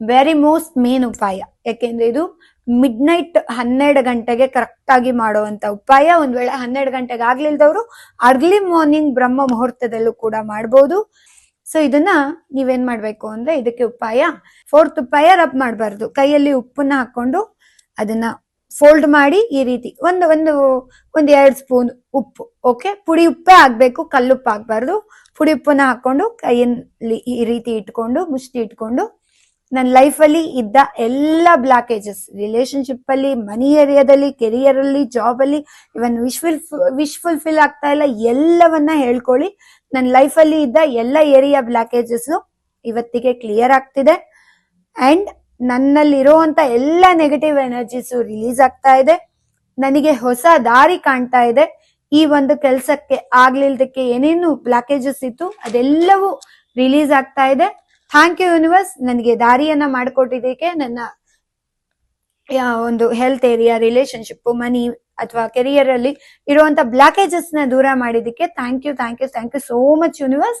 Very most main ಉಪಾಯ. ಯಾಕೆಂದ್ರೆ ಇದು ಮಿಡ್ ನೈಟ್ ಹನ್ನೆರಡು ಗಂಟೆಗೆ ಕರೆಕ್ಟ್ ಆಗಿ ಮಾಡುವಂತ ಉಪಾಯ. ಒಂದ್ ವೇಳೆ ಹನ್ನೆರಡು ಗಂಟೆಗೆ ಆಗ್ಲಿಲ್ದವ್ರು ಅರ್ಲಿ ಮಾರ್ನಿಂಗ್ ಬ್ರಹ್ಮ ಮುಹೂರ್ತದಲ್ಲೂ ಕೂಡ ಮಾಡ್ಬೋದು. ಸೊ ಇದನ್ನ ನೀವೇನ್ ಮಾಡ್ಬೇಕು ಅಂದ್ರೆ ಇದಕ್ಕೆ ಉಪಾಯ. ಫೋರ್ತ್ ಉಪಾಯ ರಬ್ ಮಾಡಬಾರ್ದು. ಕೈಯಲ್ಲಿ ಉಪ್ಪನ್ನ ಹಾಕೊಂಡು ಅದನ್ನ ಫೋಲ್ಡ್ ಮಾಡಿ ಈ ರೀತಿ ಒಂದು ಒಂದು, ಒಂದ್ ಎರಡು ಸ್ಪೂನ್ ಉಪ್ಪು ಓಕೆ ಪುಡಿ ಉಪ್ಪೇ ಆಗ್ಬೇಕು, ಕಲ್ಲುಪ್ಪು ಆಗ್ಬಾರ್ದು. ಪುಡಿ ಉಪ್ಪನ್ನ ಹಾಕೊಂಡು ಕೈಯಲ್ಲಿ ಈ ರೀತಿ ಇಟ್ಕೊಂಡು, ಮುಷ್ಟಿ ಇಟ್ಕೊಂಡು ನನ್ನ ಲೈಫಲ್ಲಿ ಇದ್ದ ಎಲ್ಲ ಬ್ಲಾಕೇಜಸ್ ರಿಲೇಶನ್ಶಿಪ್ ಅಲ್ಲಿ, ಮನಿ ಏರಿಯಾದಲ್ಲಿ ಕೆರಿಯರ್ ಅಲ್ಲಿ ಜಾಬ್ ಅಲ್ಲಿ even wish full wish fulfil ಆಗ್ತಾ ಇಲ್ಲ, ಎಲ್ಲವನ್ನ ಹೇಳ್ಕೊಳ್ಳಿ. ನನ್ನ ಲೈಫಲ್ಲಿ ಇದ್ದ ಎಲ್ಲ ಏರಿಯಾ ಬ್ಲಾಕೇಜಸ್ ಇವತ್ತಿಗೆ ಕ್ಲಿಯರ್ ಆಗ್ತಿದೆ. ಅಂಡ್ ನನ್ನಲ್ಲಿರುವಂತ ಎಲ್ಲ ನೆಗೆಟಿವ್ ಎನರ್ಜೀಸ್ ರಿಲೀಸ್ ಆಗ್ತಾ ಇದೆ. ನನಗೆ ಹೊಸ ದಾರಿ ಕಾಣ್ತಾ ಇದೆ. ಈ ಒಂದು ಕೆಲಸಕ್ಕೆ ಆಗ್ಲಿಲ್ದಕ್ಕೆ ಏನೇನು ಬ್ಲಾಕೇಜಸ್ ಇತ್ತು ಅದೆಲ್ಲವೂ ರಿಲೀಸ್ ಆಗ್ತಾ ಇದೆ. ಥ್ಯಾಂಕ್ ಯು ಯೂನಿವರ್ಸ್ ನನಗೆ ದಾರಿಯನ್ನ ಮಾಡಿಕೊಟ್ಟಿದ್ದಕ್ಕೆ ನನ್ನ ಒಂದು ಹೆಲ್ತ್ ಏರಿಯಾ ರಿಲೇಶನ್ಶಿಪ್ ಮನಿ ಅಥವಾ ಕೆರಿಯರ್ ಅಲ್ಲಿ ಇರುವಂತ ಬ್ಲಾಕೇಜಸ್ನ ದೂರ ಮಾಡಿದಕ್ಕೆ thank you thank you thank you so much universe